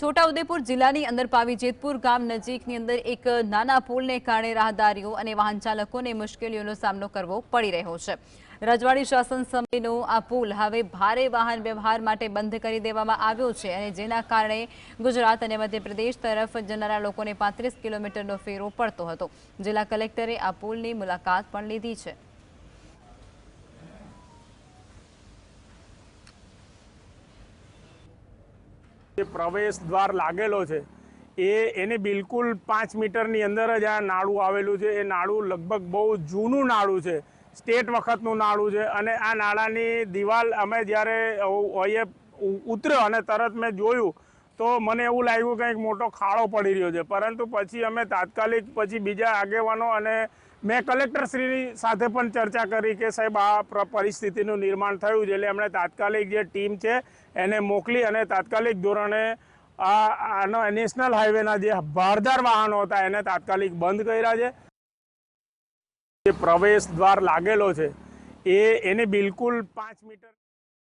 છોટાઉદેપુર જિલ્લાની અંદર પાવી જેતપુર ગામ નજીકની અંદર એક નાના પુલને કારણે રાહદારીઓ અને વાહન ચાલકોને મુશ્કેલીઓનો સામનો કરવો પડી રહ્યો છે. રજવાડી શાસન સમયનો આ પુલ હવે ભારે વાહન વ્યવહાર માટે બંધ કરી દેવામાં આવ્યો છે અને જેના કારણે ગુજરાત અને મધ્યપ્રદેશ તરફ જનારા લોકોને પાંત્રીસ કિલોમીટરનો ફેરો પડતો હતો. જિલ્લા કલેક્ટરે આ પુલની મુલાકાત પણ લીધી છે. જે પ્રવેશ દ્વાર લાગેલો છે, એ એને બિલકુલ પાંચ મીટરની અંદર જ આ નાળું આવેલું છે. એ નાળું લગભગ બહુ જૂનું નાળું છે. સ્ટેટ વખતનું નાળું છે અને આ નાળાની દિવાલ અમે જ્યારે અહીંયા ઉતર્યો અને તરત મેં જોયું તો મને એવું લાગ્યું કંઈક મોટો ખાડો પડી રહ્યો છે. પરંતુ પછી અમે તાત્કાલિક પછી બીજા આગેવાનો અને મેં કલેક્ટરશ્રીની સાથે પણ ચર્ચા કરી કે સાહેબ, આ પરિસ્થિતિનું નિર્માણ થયું છે એટલે એમણે તાત્કાલિક જે ટીમ છે એને મોકલી અને તાત્કાલિક ધોરણે આનો નેશનલ હાઈવેના જે ભારદાર વાહનો હતા એને તાત્કાલિક બંધ કર્યા છે. જે પ્રવેશ દ્વાર લાગેલો છે, એ, એને બિલકુલ પાંચ મીટર